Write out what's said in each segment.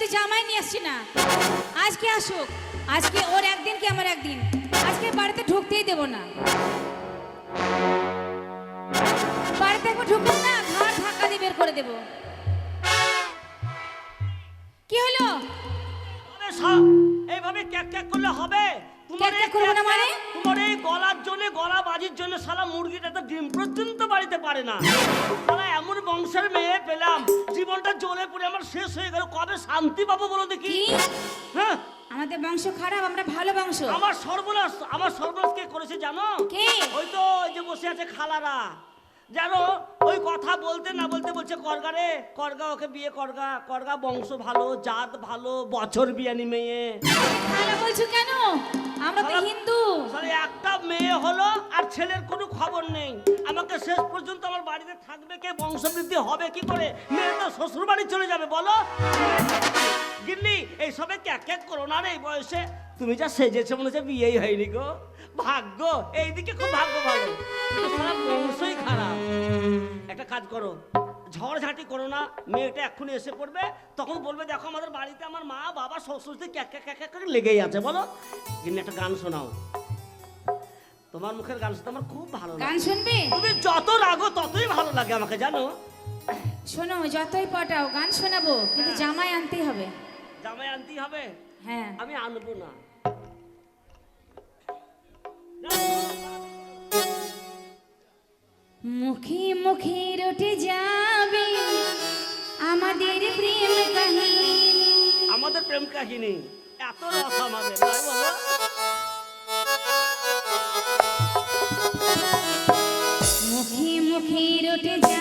কিন্তু জামাই নিয়ে আসছি না। আজকে আসুক। আজকে ওর একদিন কি আমার একদিন? আজকে বাড়িতে ঢুকতেই দেব না। বাড়িতে একবার ঢুকুন না ঘর ধাক্কা দিয়ে বের করে দেব। কি হলো? সা- এইভাবে ক্যাক ক্যাক করলে হবে? তোমার ক্যাক ক্যাক করব না মানে? এই গলার জন্য গলা বাজির জন্য সালা মুরগিটা তো ডিম পর্যন্ত বাড়িতে পারে না। সালা এমন বংশের মেয়ে পেলাম জীবনটা জ্বলে পড়ে আমার শেষ হয়ে গেল। কবে শান্তি পাবো বলো দেখি? হ্যাঁ? আমাদের বংশ খারাপ আমরা ভালো বংশ। আমার সর্বনাশ আমার সর্বনাশ কে করেছে জানো? কে? ওই তো ওই যে বসে আছে খালারা। জানো ওই কথা বলতে না বলতে বলছে করগা রে করগা ওকে বিয়ে করগা। করগা বংশ ভালো জাত ভালো বছর বিয়ানি মেয়ে। খালা বলছো কেন? আমরা তো হিন্দু। তাহলে একটা মেয়ে হলো আর ছেলের কোনো খবর নেই। আমাকে শেষ পর্যন্ত আমার বাড়িতে থাকবে কে? বংশবৃদ্ধি হবে কি করে? মেয়ে তো শ্বশুর বাড়ি চলে যাবে বলো। গিন্নি এই সবে ক্যাক ক্যাক করো না রে বয়সে। তুমি যা সেজেছো মনে হচ্ছে বিয়েই হয়নি গো। ভাগ্য এইদিকে খুব ভাগ্য ভালো। সারা বংশই খারাপ। একটা কাজ করো ঝড়ঝাঁটি করো না মেয়েটা এক্ষুনি এসে পড়বে তখন বলবে দেখো আমাদের বাড়িতে আমার মা বাবা শ্বশুর ক্যাক ক্যাক ক্যাক ক্যাক করে লেগেই আছে বলো। কিন্তু একটা গান শোনাও। তোমার মুখের গান শুনতে আমার খুব ভালো গান লাগে। শুনবে? তুমি যত রাগো ততই ভালো লাগে আমাকে জানো? শোনো যতই পটাও গান শোনাবো কিন্তু জামাই আনতেই হবে। জামাই আনতেই হবে? হ্যাঁ। আমি আনব না। মুখে মুখে রটে যাবে আমাদের প্রেম কাহিনী। আমাদের প্রেম কাহিনী। এত রস আমাদের মুখে মুখে রটে যাবে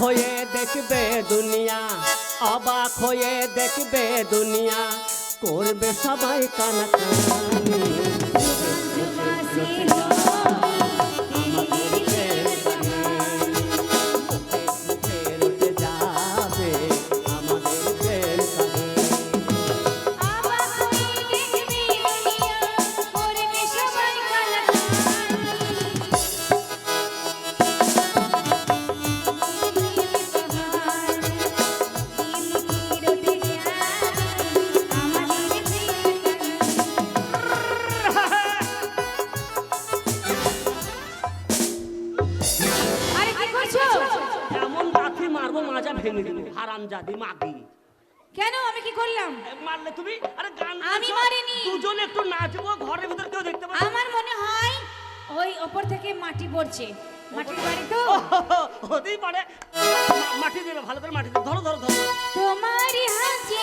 হয়ে দেখবে দুনিয়া। অবাক হয়ে দেখবে দুনিয়া করবে সবাই কানাকানি। করছ এমন লাথি মারবো মাজা ভেঙে দিল হারাম জাদি মাগি। কেন? আমি কি করলাম? মারলে তুমি? আরে গান আমি মারিনি। দুজনে একটু নাচবো ঘরের ভিতর কেউ দেখতে পাবে আমার মনে হয় ওই ওপর থেকে মাটি পড়ছে। মাটির বাড়ি তো? হতেই পারে। মাটি দিবে ভালো করে মাটি দিবে। ধরো ধরো ধরো। তোমারই হাসি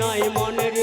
নয় মনের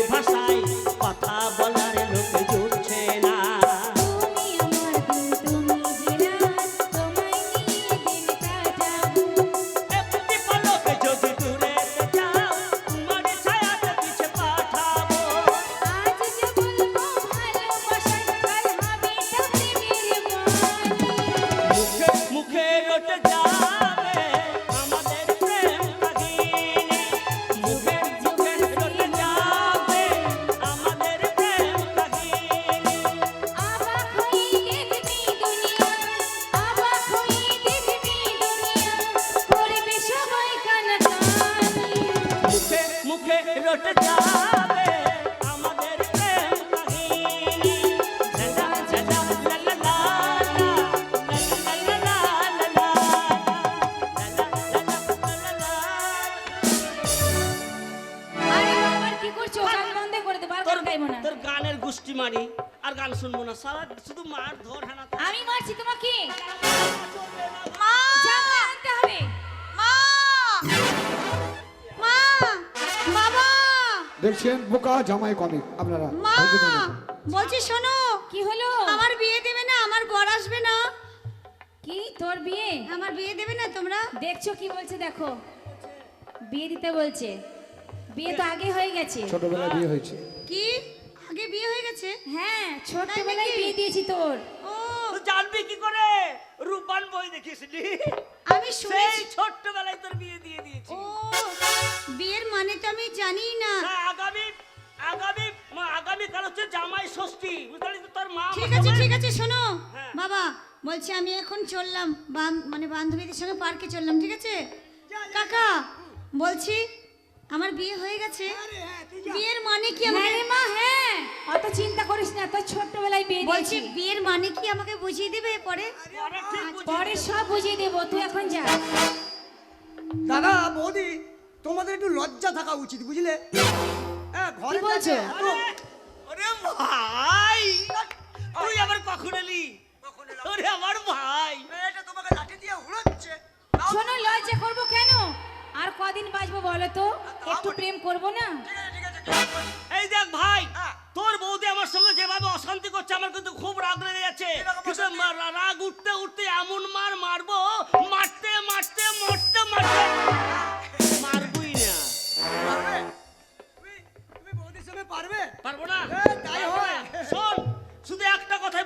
তোর গানের গুষ্টি মারি আর গান শুনব না। সারা শুধু মার ধর হ্যাঁ আমি মারছি তোমাকে? দেখছেন? বোকা জামাই কমিক আপনারা। মা। বলছি শোনো। কি হলো? আমার বিয়ে দেবে না আমার বর আসবে না। কি? তোর বিয়ে? আমার বিয়ে দেবে না তোমরা? দেখছ কি বলছে দেখো। বিয়ে দিতে বলছে। বিয়ে তো আগে হয়ে গেছে। ছোটবেলায় বিয়ে হয়েছে। কি? আগে বিয়ে হয়ে গেছে? হ্যাঁ ছোটবেলায়? বিয়ে দিয়েছি তোর। ও। তুই জানবি কি করে? রূপবান বই দেখিসনি আমি শুনেছি। ছোট্টবেলায় তোর বিয়ে দিয়ে ও বিয়ের মানে তো আমি জানি না। হ্যাঁ, আগামী আগামী আগামী কাল হচ্ছে জামাই ষষ্ঠী। বুঝতে পারলি তো তোর মা ঠিক আছে ঠিক আছে শোনো। হ্যাঁ। বাবা বলছি আমি এখন চললাম মানে বান্ধবীদের সঙ্গে পার্কে চললাম ঠিক আছে? কাকা বলছি আমার বিয়ে হয়ে গেছে। বিয়ের মানে কি হ্যাঁ আমাকে মা হ্যাঁ। অত চিন্তা করিস না তোর ছোটবেলায় বিয়ে বলছি বিয়ের মানে কি আমাকে বুঝিয়ে দিবে পরে পরে পরে সব বুঝিয়ে দেবো তুই এখন যা। দাদা বৌদি তোমাদের একটু লজ্জা থাকা উচিত বুঝলে? হ্যাঁ ঘরে বলছো? ওরে ভাই! তুই আবার কখন এলি? ওরে আমার ভাই! মেয়েটা তোমাকে লাঠি দিয়ে হুড়োচ্ছে শোনো লজ্জা করব কেন? আর কদিন বাঁচবো বলো তো? একটু প্রেম করব না? ঠিক আছে ঠিক আছে এই দেখ ভাই হ্যাঁ। তোর বৌদি আমার সঙ্গে যেভাবে অশান্তি করছে আমার কিন্তু খুব রাগ লেগে যাচ্ছে। রাগ উঠতে উঠতে এমন মার মারবো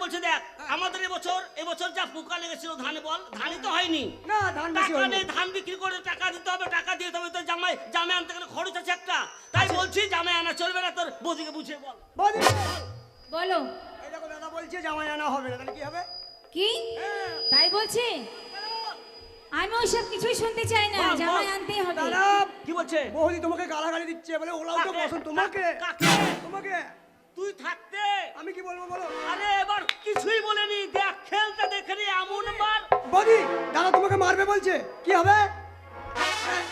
বলছে দেখ আমাদের এবছর এবছর যা পোকা লেগেছিল ধানে বল ধানই তো হয়নি। না ধান বেশি টাকা নেই ধান বিক্রি করে টাকা দিতে হবে টাকা দিতে হবে তো জামাই জামাই আনতে গেলে খরচ আছে একটা। তাই বলছি জামাই আনা চলবে না তোর বৌদিকে বুঝিয়ে বল। বৌদি। বলো। এই দেখো দাদা বলছে জামাই আনা হবে না তাহলে কি হবে? কি? তাই বলছে? আমি ওইসব কিছুই শুনতে চাই না। জামাই আনতেই হবে। দাদা কি বলছে? বৌদি তোমাকে গালাগালি দিচ্ছে বলে ওলাও তো? পছন্দ তোমাকে। কাকে? তোমাকে। তুই থাকতে আমি কি বলব বলো? আরে এবার কিছুই বলেনি। দেখ খেলতে দেখেনি এমন মার। বৌদি দাদা তোমাকে মারবে বলছে। কি হবে?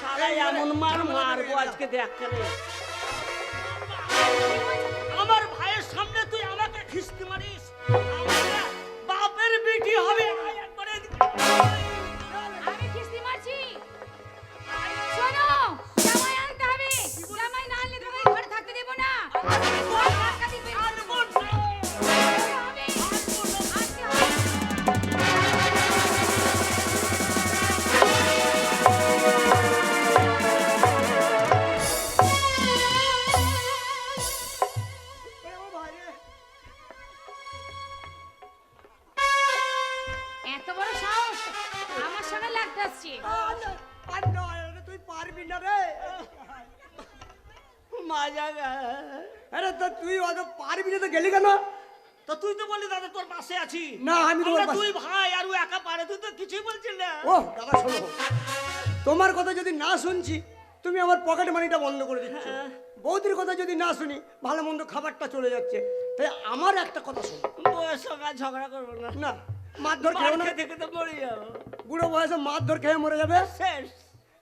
সারা এমন মার মারবো আজকে দেখ কেনে এত বড় সাহস? আমার সঙ্গে লাগতে আসছে আর নয়, তুই পারবি না রে। মাজা আরে তা তুই অত পারবি না তো গেলি কেন? তো তুই তো বললি দাদা তোর পাশে আছি। না, আমি তোমার আমরা ভাই আর ও একা পারে তুই তো কিছুই বলছিস না। ও দাদা শোনো। তোমার কথা যদি না শুনছি তুমি আমার পকেট মানিটা বন্ধ করে দিচ্ছ। হ্যাঁ। বৌদির কথা যদি না শুনি ভালো মন্দ খাবারটা চলে যাচ্ছে। তাই আমার একটা কথা শোনো। ঝগড়া করব না। না মারধর মার না খেতে খেতে মরে যাব বুড়ো বয়সে মারধর খেয়ে মরে যাবে। শেষ।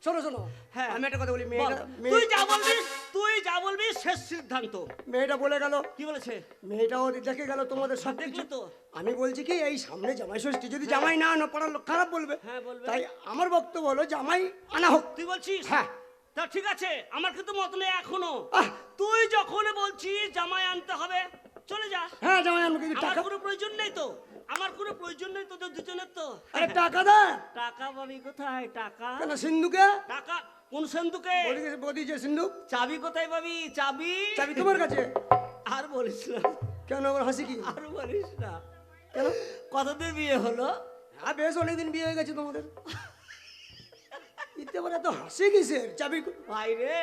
শোনো শোনো হ্যাঁ। আমি একটা কথা বলি মেয়েটা তুই যা বলবি তুই যা বলবি শেষ সিদ্ধান্ত। মেয়েটা বলে গেল কি বলেছে? মেয়েটাও দেখে গেল তোমাদের সব দেখলি তো? আমি বলছি কি এই সামনে জামাই ষষ্ঠী যদি জামাই না আনো পাড়ার লোক খারাপ বলবে। হ্যাঁ, বলবে। তাই আমার বক্তব্য হলো জামাই আনা হোক। তুই বলছিস? হ্যাঁ। তা ঠিক আছে আমার কিন্তু মত নেই এখনও! তুই যখন বলছিস জামাই আনতে হবে চলে যা। হ্যাঁ জামাই আনব কিন্তু টাকা কোনো প্রয়োজন নেই তো। আমার কোনো প্রয়োজন নেই তোদের দুজনের তো। আরে টাকা দে। টাকা পাবি কোথায়? টাকা? কেন সিন্ধুকে? টাকা কোন সেন্দুকে বৌদি বৌদি যে সিন্ধু চাবি কোথায় পাবি? চাবি? চাবি তোমার কাছে। আর বলিস না। কেন আমার হাসি কি? আর বলিস না। কেন? কতদিন বিয়ে হলো? হ্যাঁ বেশ অনেকদিন বিয়ে হয়ে গেছে তোমাদের। ইতে বলে এত হাসি কিসের? চাবি বাইরে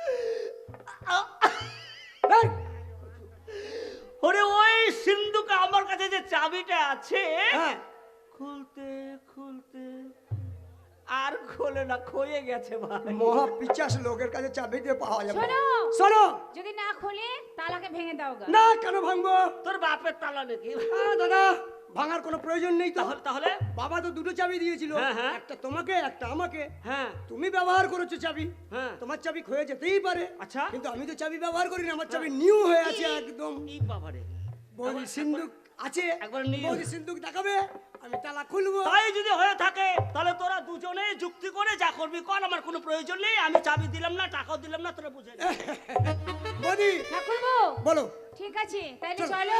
এই, ওরে ওই সিন্ধুকে আমার কাছে যে চাবিটা আছে হ্যাঁ। খুলতে খুলতে আর খোলে না খয়ে গেছে ভাই। মহা পিচাস লোকের কাছে চাবি দিয়ে পাওয়া যাবে। শোনো। শোনো। যদি না খোলে তালাকে ভেঙে দাও না কেন ভাঙবো? তোর বাপের তালা নাকি? হ্যাঁ দাদা। ভাঙার কোনো প্রয়োজন নেই তো? তাহলে তাহলে? বাবা তো দুটো চাবি দিয়েছিল। হ্যাঁ, হ্যাঁ। একটা তোমাকে একটা আমাকে। হ্যাঁ। তুমি ব্যবহার করেছ চাবি। হ্যাঁ। তোমার চাবি ক্ষয়ে যেতেই পারে। আচ্ছা। কিন্তু আমি তো চাবি ব্যবহার করি না আমার চাবি নিউ হয়ে আছে একদম। বাবারে। বৌদি সিন্ধুক আছে? একবার। বৌদি সিন্ধুক দেখাবে? আমি তালা খুলবো। তাই যদি হয়ে থাকে তাহলে তোরা দুজনে যুক্তি করে যা করবি। কর আমার কোনো প্রয়োজন নেই আমি চাবি দিলাম না টাকাও দিলাম না তোরা বুঝে নে। বৌদি! না খুলবো বলো। ঠিক আছে তাহলে চলো।